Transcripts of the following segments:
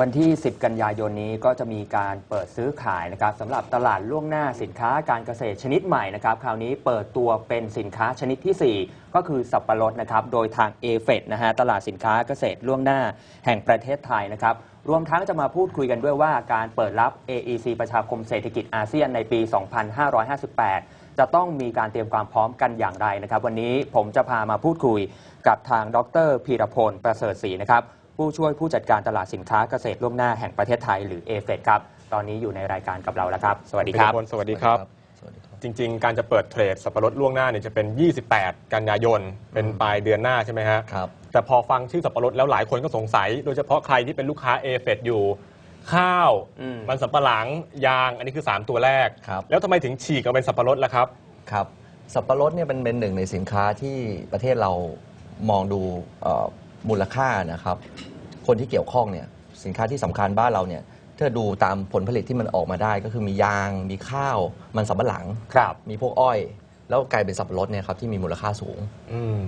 วันที่ 10 กันยายนนี้ก็จะมีการเปิดซื้อขายนะครับสำหรับตลาดล่วงหน้าสินค้าการเกษตรชนิดใหม่นะครับ คราวนี้เปิดตัวเป็นสินค้าชนิดทีสี่4 ก็คือสับปะรดนะครับ โดยทาง a f e d นะฮะตลาดสินค้าเกษตรล่วงหน้าแห่งประเทศไทยนะครับ รวมทั้งจะมาพูดคุยกันด้วยว่าการเปิดรับ AEC ประชาคมเศรษฐกิจอาเซียนในปี 2558จะต้องมีการเตรียมความพร้อมกันอย่างไรนะครับ วันนี้ผมจะพามาพูดคุยกับทางดรพีรพลประเสริฐศรีนะครับ ผู้ช่วยผู้จัดการตลาดสินค้าเกษตรล่วงหน้าแห่งประเทศไทยหรือ a f e d ครับ ตอนนี้อยู่ในรายการกับเราแล้วครับสวัสดีครับพีพลสวัสดีครับ สวัสดีครับ จริง ๆ การจะเปิดเทรดสับปะรดล่วงหน้าเนี่ยจะเป็น 28 กันยายน เป็นปลายเดือนหน้าใช่ไหมฮะครับ แต่พอฟังชื่อสับปะรดแล้วหลายคนก็สงสัย โดยเฉพาะใครที่เป็นลูกค้าเอเฟอยู่ ข้าวอืมมันสำปะหลัง ยาง อันนี้คือ 3 ตัวแรกครับแล้วทำไมถึงฉีกมาเป็นสับปะรดล่ะครับ ครับ สับปะรดเนี่ยเป็นเป็นหนึ่งในสินค้าที่ประเทศเรามองดูเอ่อมูลค่านะครับ คนที่เกี่ยวข้องเนี่ยสินค้าที่สำคัญบ้านเราเนี่ยถ้าดูตามผลผลิตที่มันออกมาได้ ก็คือมียาง มีข้าว มันสำปะหลัง ครับ มีพวกอ้อย แล้วกลายเป็นสับปะรดเนี่ยครับที่มีมูลค่าสูง อืม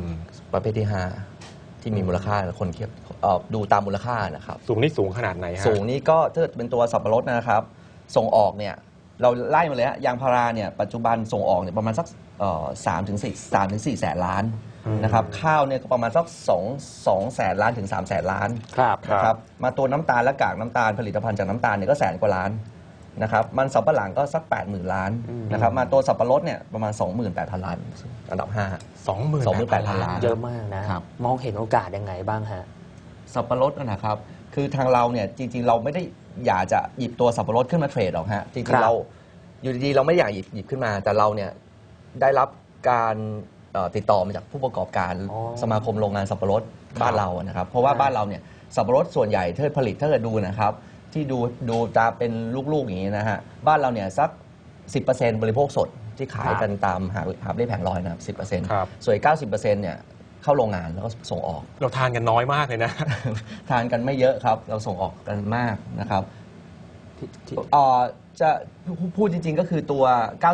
ประเภทที่5ที่มีมูลค่าคนเทียบเอ่อดูตามมูลค่านะครับ สูงนี่สูงขนาดไหนฮะ สูงนี้ก็ถ้าเกิดเป็นตัวสับปะรดนะครับ ส่งออกเนี่ยเราไล่มาเลยฮะยางพาราเนี่ยปัจจุบันส่งออกเนี่ยประมาณสักสามถึงสี่สามถึงสี่แสนล้านอืม นะครับข้าวเนี่ยก็ประมาณสักสองสองแสนล้านถึงสามแสนล้านครับนะครับมาตัวน้ำตาลและกากน้ำตาลผลิตภัณฑ์จากน้ำตาลเนี่ยก็แสนกว่าล้านนะครับมันสับปะหลังก็สัก 8 0,000 ล้านอืมนะครับมาตัวสับปะรดเนี่ยประมาณ 28,000 ล้านอันดับ 5 สองหมื่น28,000ล้าน เยอะมากนะ ครับ มองเห็นโอกาสยังไงบ้างฮะ สับปะรดนะครับ คือทางเราเนี่ยจริง ๆ เราไม่ได้อยากจะหยิบตัวสับปะรดขึ้นมาเทรดหรอกฮะ จริครังบๆเราอยู่ดีๆเราไม่อยากหยิบหยิบขึ้นมา แต่เราเนี่ยได้รับการเอ่อติดต่อมาจากผู้ประกอบการอ๋อสมาคมโรงงานสับปะรดบ้านเราอะนะครับ เพราะว่าครับบ้านเราเนี่ยสับปะรดส่วนใหญ่ถ้าผลิตถ้าเกิดดูนะครับ ที่ดูดูตามเป็นลูกๆอย่างนี้นะฮะบ้านเราเนี่ยสัก 10%บริโภคสดที่ขายกันตามหาหาบเล่แผงลอยนะครับ10%ครับ ส่วนอีก90%เนี่ยเข้าโรงงานแล้วก็ส่งออก เราทานกันน้อยมากเลยนะ ทานกันไม่เยอะครับ เราส่งออกกันมากนะครับที่ที่เอ่อ จะพูดจริง ๆ ก็คือตัว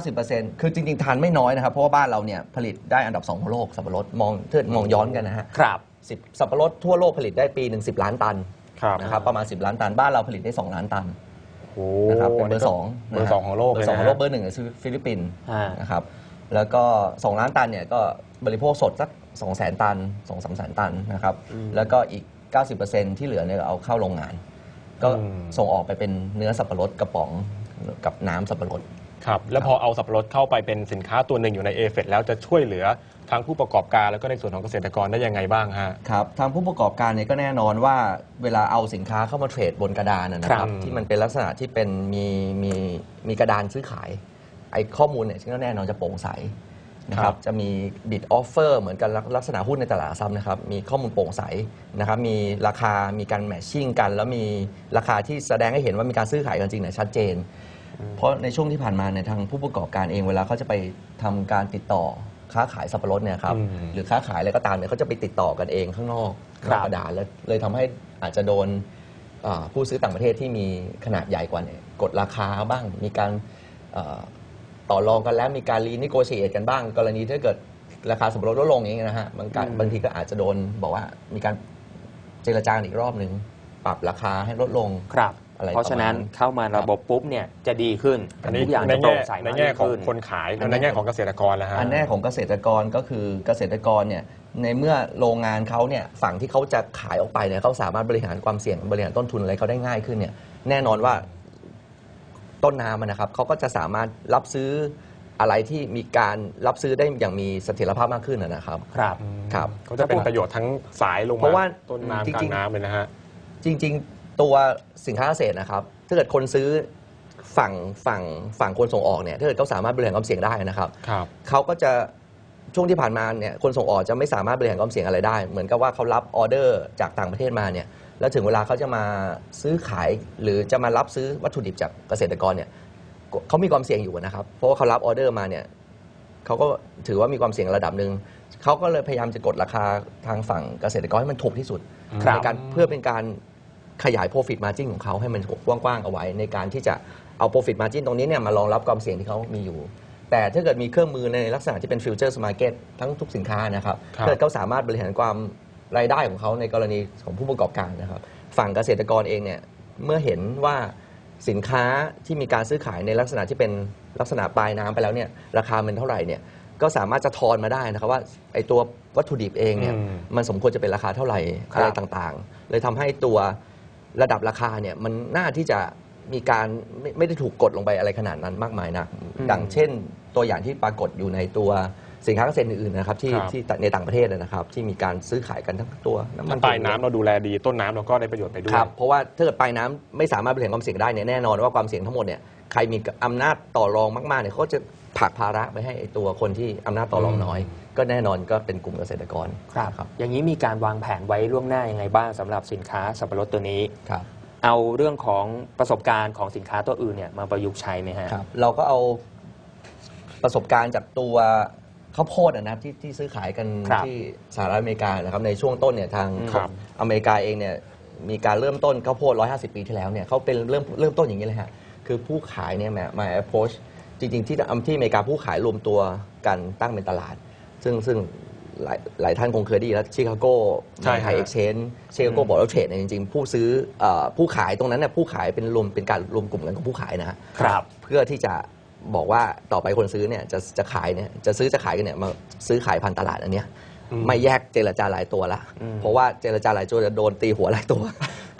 90%คือจริง ๆ ทานไม่น้อยนะครับ เพราะว่าบ้านเราเนี่ยผลิตได้อันดับ 2 ของโลกสับปะรดมองเทิดมองย้อนกันนะฮะครับ สิบสับปะรดทั่วโลกผลิตได้ปีหนึ่งสิล้านตันครับนะครับประมาณ 10 ล้านตันบ้านเราผลิตได้ 2 ล้านตัน โอ้นะครับเป็นเบอร์สองเบอร์สองของโลกเบอเลยร์สองนะของโลกเบอร์หนึ่งคือฟิลิปปินส์อ่า นะครับแล้วก็ 2 ล้านตันเนี่ยก็บริโภคสดสัก2 0 0 0 0 0 ตัน 2 3 0 0 0 0 ตันนะครับอืมแล้วก็อีก 90%ที่เหลือเนี่ยเอาเข้าโรงงาน ก็ส่งออกไปเป็นเนื้อสับปะรดกระป๋อง กับน้ำสับปะรด ครับ แล้วพอเอาสับปะรดเข้าไปเป็นสินค้าตัวหนึ่งอยู่ในเอเฟแล้วจะช่วยเหลือทั้งผู้ประกอบการแล้วก็ในส่วนของเกษตรกรได้ยังไงบ้างฮะ ครับทางผู้ประกอบการเนี่ยก็แน่นอนว่าเวลาเอาสินค้าเข้ามาเทรดบนกระดานนะนะคครัรับบที่มันเป็นลักษณะที่เป็นมีมีมีกระดานซื้อขาย ไอ้ข้อมูลเนี่ยก็แน่นอนจะโปร่งใสนะคครัรับบ จะมีบิดออฟเฟอร์เหมือนกันลักษณะหุ้นในตลาดหลักทรัพย์นะครับ มีข้อมูลโปร่งใสนะครับ มีราคามีการแมทชิ่งกัน แล้วมีราคาที่แสดงให้เห็นว่ามีการซื้อขายกันจริงเนี่ยชัดเจน เพราะในช่วงที่ผ่านมาเนี่ยทางผู้ประกอบการเองเวลาเขาจะไปทำการติดต่อค้าขายสับปะรดเนี่ยครับอืมหรือค้าขายอะไรก็ตามเนี่ยเขาจะไปติดต่อกันเองข้างนอกคนรัอบกกระดานแล้วเลยทำให้อาจจะโดนอ่าผู้ซื้อต่างประเทศที่มีขนาดใหญ่กว่าเนี่ยกดราคาบ้างมีการอ่าต่อรองกันแล้วมีการรีนิโกเชตกันบ้าง กรณีถ้าเกิดราคาสับปะรดลดลงอย่างเงี้ยนะฮะบางการอืมบางทีก็อาจจะโดนบอกว่ามีการเจรจากันอีกรอบหนึ่งปรับราคาให้ลดลง ครับ อะไรเพราะฉะนั้นประมาณนั้นเข้ามาระบบปุ๊บเนี่ยจะดีขึ้นอันนี้ทุกอย่างในจะโปร่แง่งใสในมากแง่ยิ่งของขึ้นคนขายแล้วในแง่ของเกษตรกรแล้วฮะอันแน่ของเกษตรกรก็คือเกษตรกรเนี่ยในเมื่อโรงงานเขาเนี่ยฝั่งที่เขาจะขายออกไปเนี่ยเขาสามารถบริหารความเสี่ยงบริหารต้นทุนอะไรเขาได้ง่ายขึ้นเนี่ยแน่นอนว่าต้นน้ำอะนะครับเขาก็จะสามารถรับซื้ออะไรที่มีการรับซื้อได้อย่างมีเสถียรภาพมากขึ้นอะนะครับ ครับ ครับก็จะเป็นประโยชน์ทั้งสายลงเพราะว่าต้นน้ำจกลาริงงๆน้ำเลยนะฮะจริง ๆ ตัวสินค้าเกษตรนะครับ ถ้าเกิดคนซื้อฝั่งฝั่งฝั่งคนส่งออกเนี่ยถ้าเกิดเขาสามารถบริหารความเสี่ยงได้นะครับ ครับ เขาก็จะช่วงที่ผ่านมาเนี่ยคนส่งออกจะไม่สามารถบริหารความเสี่ยงอะไรได้ เหมือนกับว่าเขารับออเดอร์จากต่างประเทศมาเนี่ยแล้วถึงเวลาเขาจะมาซื้อขายหรือจะมารับซื้อวัตถุดิบจากเกษตรกรเนี่ยเขามีความเสี่ยงอยู่นะครับ เพราะว่าเขารับออเดอร์มาเนี่ยเขาก็ถือว่ามีความเสี่ยงระดับหนึ่งเขาก็เลยพยายามจะกดราคาทางฝั่งเกษตรกรให้มันถูกที่สุดครับ ในการเพื่อเป็นการ ขยาย profit margin ของเขาให้มันกว้างๆเอาไว้ ในการที่จะเอา profit margin ตรงนี้เนี่ยมารองรับความเสี่ยงที่เขามีอยู่ แต่ถ้าเกิดมีเครื่องมือในลักษณะที่เป็น futures market ทั้งทุกสินค้านะครับครับถ้าเกิดเขาสามารถบริหารความรายได้ของเขาในกรณีของผู้ประกอบการนะครับ ฝั่งเกษตรกรเองเนี่ยเมื่อเห็นว่าสินค้าที่มีการซื้อขายในลักษณะที่เป็นลักษณะปลายน้ำไปแล้วเนี่ยราคามันเท่าไหร่เนี่ยก็สามารถจะทอนมาได้นะครับว่าไอตัววัตถุดิบเองเนี่ยอืมมันสมควรจะเป็นราคาเท่าไหร่ครับอะไรต่างๆ เลยทำให้ตัว ระดับราคาเนี่ยมันน่าที่จะมีการไม่ไม่ได้ถูกกดลงไปอะไรขนาดนั้นมากมายนะดังเช่นตัวอย่างที่ปรากฏอยู่ในตัวสินค้าเกษตรอื่นๆนะครับที่ครับ ที่ในต่างประเทศนะครับ ที่มีการซื้อขายกันทั้งตัวน้ำมัถ้าน ปลายน้ำเราดูแลดีต้นน้ำเราก็ได้ประโยชน์ไปด้วยครับเพราะว่าถ้าเกิดปลายน้ำไม่สามารถบริหารความเสี่ยงได้เนี่ยแน่นอนว่าความเสี่ยงทั้งหมดเนี่ยใครมีอำนาจต่อรองมากๆเนี่ยเขาจะ ผลักภาระไปให้ไอ้ตัวคนที่อำนาจต่อรองน้อย ก็แน่นอนก็เป็นกลุ่มเกษตรกรครับครับ อย่างนี้มีการวางแผนไว้ล่วงหน้ายังไงบ้างสำหรับสินค้าสับปะรดตัวนี้ ครับ เอาเรื่องของประสบการณ์ของสินค้าตัวอื่นเนี่ยมาประยุกต์ใช้ไหมฮะ ครับเราก็เอาประสบการณ์จากตัวข้าวโพดอะนะที่ที่ซื้อขายกันครับที่สหรัฐอเมริกานะครับในช่วงต้นเนี่ยทางครับอเมริกาเองเนี่ยมีการเริ่มต้นข้าวโพด 150 ปีที่แล้วเนี่ยเขาเป็นเริ่มเริ่มต้นอย่างนี้เลยฮะคือผู้ขายเนี่ยมามา approach จริง ๆ ที่ที่อเมริกาผู้ขายรวมตัวกันตั้งเป็นตลาด ซึ่งซึ่งหลายหลายท่านคงเคยได้ยินแล้วชิคาโกใช่ฮะไฮเอ็กชแนนชิคาโกบอร์ดเทรดเนี่ยจริง ๆ ผู้ซื้อเอ่อผู้ขายตรงนั้นเนี่ยผู้ขายเป็นรวมเป็นการรวมกลุ่มกันของผู้ขายนะฮะครับเพื่อที่จะบอกว่าต่อไปคนซื้อเนี่ยจะจะขายเนี่ยจะซื้อจะขายกันเนี่ยมาซื้อขายพันตลาดอันเนี้ยอืมไม่แยกเจรจาหลายตัวละอืมเพราะว่าเจรจาหลายตัวจะโดนตีหัวหลายตัว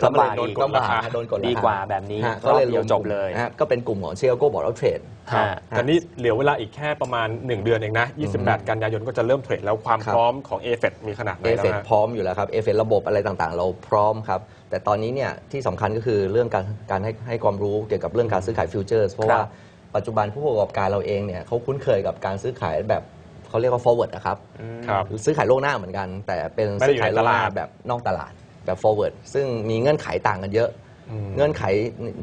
ลำบากโดนอีกกดราคาโดนกดราคาดีกว่าแบบนี้ฮะรอบเดียวจบเลยนะฮะก็เป็นกลุ่มของเชียโก้บอร์ดเทรดฮะแต่นี่เหลือเวลาอีกแค่ประมาณ 1 เดือนเองนะ 28 กันยายนก็จะเริ่มเทรดแล้วความครับพร้อมของ a f e t มีขนาดไหนเอแล้วเฟกฮะพร้อมอยู่แล้วครับเอเฟกระบบอะไรต่างๆ เราพร้อมครับ แต่ตอนนี้เนี่ยที่สำคัญก็คือเรื่องการการให้ให้ความรู้เกี่ยวกับเรื่องการซื้อขายฟิวเจอร์เพราะครับว่าปัจจุบันผู้ประกอบการเราเองเนี่ยเขาคุ้นเคยกับการซื้อขายแบบเขาเรียกว่า forward นะครับอืมครับซื้อขายล่วงหน้าเหมือนกัน แต่เป็นไม่ได้ซื้ออยู่ขายในล่วงหน้าตลาดแบบนอกตลาด แบบ forward ซึ่งมีเงื่อนไขต่างกันเยอะอืมเงื่อนไข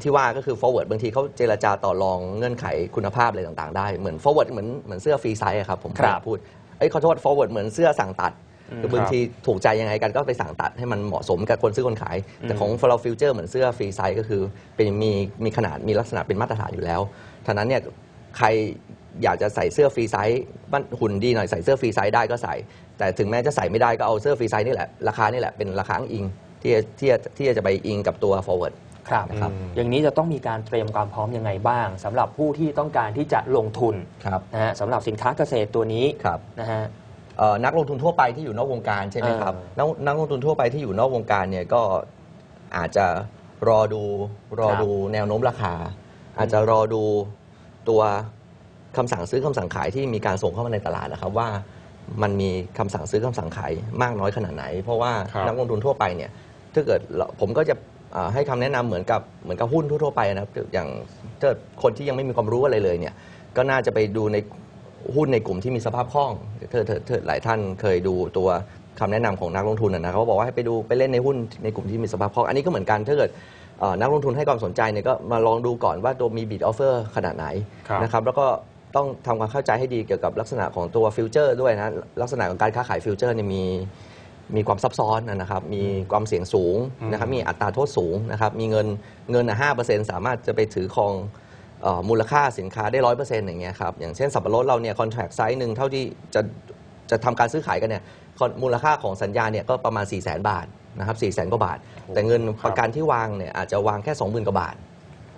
ที่ว่าก็คือ forward บางทีเขาเจรจาต่อรองเงื่อนไขคุณภาพอะไรต่างๆ ได้เหมือน forward เหมือนเหมือนเสื้อฟรีไซส์อะครับผมครับพูดเอ้ยขอโทษ forward เหมือนเสื้อสั่งตัดอืมคือบางทีถูกใจยังไงกันก็ไปสั่งตัดให้มันเหมาะสมกับคนซื้อคนขาย แต่ของ f o r future เหมือนเสื้อฟรีไซส์ก็คือเป็นมีมีขนาดมีลักษณะเป็นมาตรฐานอยู่แล้วฉะนั้นเนี่ยใคร อยากจะใส่เสื้อฟรีไซส์บ้านหุ่นดีหน่อยใส่เสื้อฟรีไซส์ได้ก็ใส่ แต่ถึงแม้จะใส่ไม่ได้ก็เอาเสื้อฟรีไซส์นี่แหละ ราคานี่แหละเป็นราคาอ้างอิงที่จะที่จะที่จะไปอิงกับตัว forward ครับนะครับอย่างนี้จะต้องมีการเตรียมความพร้อมยังไงบ้างสำหรับผู้ที่ต้องการที่จะลงทุนครับนะฮะสำหรับสินค้าเกษตรตัวนี้ครับนะฮะเอ่อนักลงทุนทั่วไปที่อยู่นอกวงการใช่ไหมครับเออนักนักลงทุนทั่วไปที่อยู่นอกวงการเนี่ยก็อาจจะรอดูรอครับดูแนวโน้มราคา อาจจะรอดูตัว คำสั่งซื้อคำสั่งขายที่มีการส่งเข้ามาในตลาดนะครับว่ามันมีคำสั่งซื้อคำสั่งขายมากน้อยขนาดไหน เพราะว่าครับนักลงทุนทั่วไปเนี่ยถ้าเกิดเราผมก็จะอ่าให้คำแนะนำเหมือนกับเหมือนกับหุ้นทั่วๆไปนะครับอย่างถ้าคนที่ยังไม่มีความรู้อะไรเลยเนี่ยก็น่าจะไปดูในหุ้นในกลุ่มที่มีสภาพคล่องเธอเธอเธอหลายท่านเคยดูตัวคำแนะนำของนักลงทุนนะนะเขาบอกว่าให้ไปดูไปเล่นในหุ้นในกลุ่มที่มีสภาพคล่องอันนี้ก็เหมือนกันถ้าเกิดเอ่อนักลงทุนให้ความสนใจเนี่ยก็มาลองดูก่อนว่าตัวมีบิดออฟเฟอร์ขนาดไหนครับ นะครับ แล้วก็ ต้องทำความเข้าใจให้ดีเกี่ยวกับลักษณะของตัวฟิวเจอร์ด้วยนะลักษณะของการค้าขายฟิวเจอร์เนี่ยมีมีความซับซ้อนนะครับ มีความเสี่ยงสูงนะครับ มีอัตราโทษสูงนะครับ มีเงินเงินห้าเปอร์เซ็นต์สามารถจะไปถือครองเอ่อมูลค่าสินค้าได้ร้อยเปอร์เซ็นต์อย่างเงี้ยครับ อย่างเช่นสับปะรดเราเนี่ยคอนแท c t ไซส์หนึ่งเท่าที่จะจะทำการซื้อขายกันเนี่ยมูลค่าของสัญญาเนี่ยก็ประมาณ4 0 0 0 0 0บาทนะครับ4 0 0 0 0 0กว่าบาท แต่เงินประกันที่วางเนี่ยอาจจะวางแค่ 20,000กว่าบาท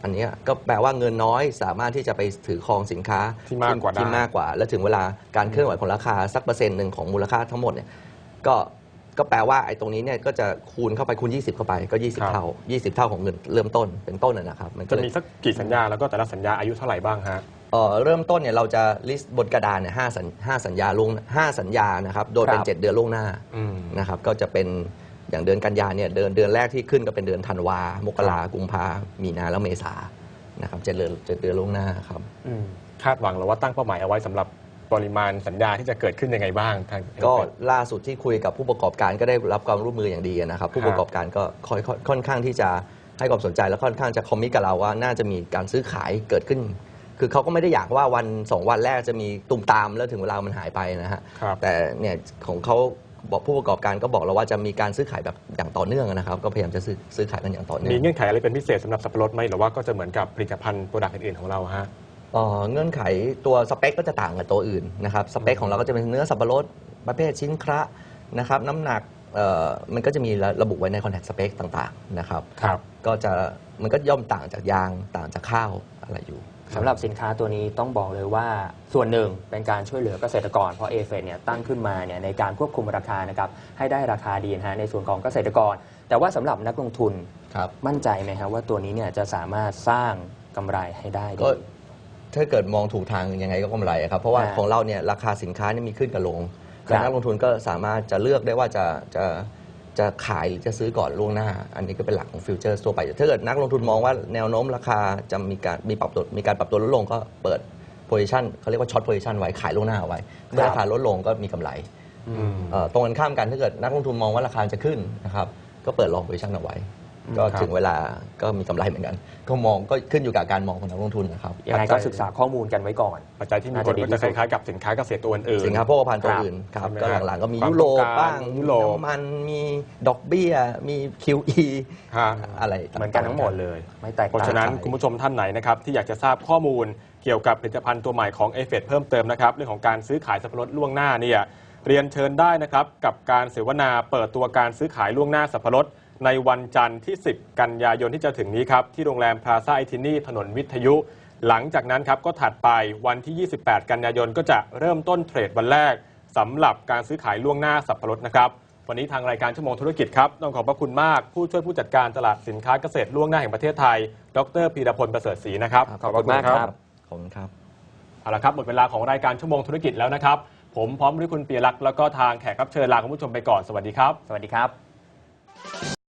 อันเนี้ยก็แปลว่าเงินน้อยสามารถที่จะไปถือครองสินค้าที่มากกว่าได้ ที่มากกว่า แล้วถึงเวลาการเคลื่อนไหวของราคาสักเปอร์เซ็นต์หนึ่งของมูลค่าทั้งหมดเนี่ยก็ก็แปลว่าไอ้ตรงนี้เนี่ยก็จะคูณเข้าไปคูณ 20 เข้าไปก็ 20 เท่า 20 เท่าของเงินเริ่มต้นเป็นต้นนะนะครับมันก็จะเลย มีสักกี่สัญญาแล้วก็แต่ละสัญญาอายุเท่าไหร่บ้างฮะ เอ่อเริ่มต้นเนี่ยเราจะลิสต์บนกระดานเนี่ยห้าสัญห้าสัญญาล่วงห้าสัญญานะครับ โดยเป็น ครับเจ็ดเดือนล่วงหน้าอืม นะครับ ก็จะเป็น อย่างเดือนกันยาเนี่ยเดือนเดือนแรกที่ขึ้นก็เป็นเดือนธันวา มกรากุมภามีนาแล้วเมษานะครับเจ็ดเดือนเจ็ดเดือนล่วงหน้าครับอืมคาดหวังหรือว่าตั้งเป้าหมายเอาไว้สำหรับปริมาณสัญญาที่จะเกิดขึ้นยังไงบ้างทางก็ล่าสุดที่คุยกับผู้ประกอบการก็ได้รับความร่วมมืออย่างดีนะครับ ผู้ประกอบการก็ค่อยค่อยค่อนข้างที่จะให้ความสนใจและค่อนข้างจะคอมมิตกับเราว่าน่าจะมีการซื้อขายเกิดขึ้น คือเขาก็ไม่ได้อยากว่าวันสองวันแรกจะมีตุ่มตามแล้วถึงเวลามันหายไปนะฮะครับแต่เนี่ยของเขา บอกผู้ประกอบการก็บอกเราว่าจะมีการซื้อขายแบบอย่างต่อเนื่องนะครับ ก็พยายามจะซื้อซื้อขายกันอย่างต่อเนื่อมีงเงื่อนไขอะไรเป็นพิเศษสำหรับสับปะรดไหมหรือว่าก็จะเหมือนกับผลิตภัณฑ์โปรดักต์อื่นๆของเราฮะ เอ่อเงื่อนไขตัวสเปคก็จะต่างกับตัวอื่นนะครับสเปคของเราก็จะเป็นเนื้อสับปะรดประเภทชิ้นคระนะครับน้ำหนักเอ่อมันก็จะมีระระบุไว้ในคอนแทคสเปคต่างๆนะครับ ครับ ก็จะมันก็ย่อมต่างจากยางต่างจากข้าวอะไรอยู่ สำหรับสินค้าตัวนี้ต้องบอกเลยว่าส่วนหนึ่งเป็นการช่วยเหลือเกษตรกร เพราะเอเฟเนี่ยตั้งขึ้นมาเนี่ยในการควบคุมราคานะครับให้ได้ราคาดีนะฮะในส่วนของเกษตรกร แต่ว่าสำหรับนักลงทุนครับ มั่นใจไหมครับว่าตัวนี้เนี่ยจะสามารถสร้างกำไรให้ได้ดี ก็ถ้าเกิดมองถูกทางยังไงก็กำไรครับ เพราะว่าอ่าของเราเนี่ยราคาสินค้านี่มีขึ้นกับลงครับ และนักลงทุนก็สามารถจะเลือกได้ว่าจะจะ จะขายหรือจะซื้อก่อนล่วงหน้า อันนี้ก็เป็นหลักของฟิวเจอร์ทั่วไปถ้าเกิดนักลงทุนมองว่าแนวโน้มราคาจะมีการมีปรับตัวมีการปรับตัวลดลงก็เปิดโพ i ิชันเขาเรียกว่าช็อตโพ i ิชันไว้ขายล่วงหน้าเอาไว้เมื่อราคาลดลงก็มีกำไรอืมเอ่อตรงกันข้ามกันถ้าเกิดนักลงทุนมองว่าราคาจะขึ้นนะครับก็เปิดลองโพ i ิชันเอาไว้ ก็ครับถึงเวลาก็มีกำไรเหมือนกัน ก็มองก็ขึ้นอยู่กับการมองของนักลงทุนนะครับ ยังไงก็ศึกษาข้อมูลกันไว้ก่อน ปัจจัยที่มีน่าผจะลดีก็ที่จะสุคดล้ายๆกับสินค้าเกษตรตัวอื่นๆสินค้าโภคภัณฑ์ตัวครับอื่นครับใช่ไหมก็ฮะหลังๆก็มีความยุโรปต้องการบ้างยุโรปน้ำมันมีดอกเบี้ย มี QE ฮะอะไรเหมือนกันทั้งหมดเลยไม่แตกเพราะต่างฉะนั้นคุณผู้ชมท่านไหนนะครับที่อยากจะทราบข้อมูลเกี่ยวกับผลิตภัณฑ์ตัวใหม่ของเอฟเฟเพิ่มเติมนะครับเรื่องของการซื้อขายสับปะรดล่วงหน้าเนี่ยเรียนเชิญได้นะครับกับการเสวนาเปิดตัวการซื้อขายล่วงหน้าสับปะรด ในวันจันทร์ที่ 10 กันยายนที่จะถึงนี้ครับที่โรงแรมพลาซ่าไอทินี่ถนนวิทยุ หลังจากนั้นครับก็ถัดไปวันที่ 28 กันยายนก็จะเริ่มต้นเทรดวันแรกสำหรับการซื้อขายล่วงหน้าสับปะรดนะครับ วันนี้ทางรายการชั่วโมงธุรกิจครับต้องขอบพระคุณมาก ผู้ช่วยผู้จัดการตลาดสินค้าเกษตรล่วงหน้าแห่งประเทศไทย ดรพีรพลประเสริฐศรีนะครับครับขอบคุณมากครับขอบคุณครับเอาละครับหมดเวลาของรายการชั่วโมงธุรกิจแล้วนะครับ ผมพร้อมด้วยคุณเปียรักษ์แล้วก็ทางแขกรับเชิญลาคุณผู้ชมไปก่อนสวัสดีครับ สวัสดีครับ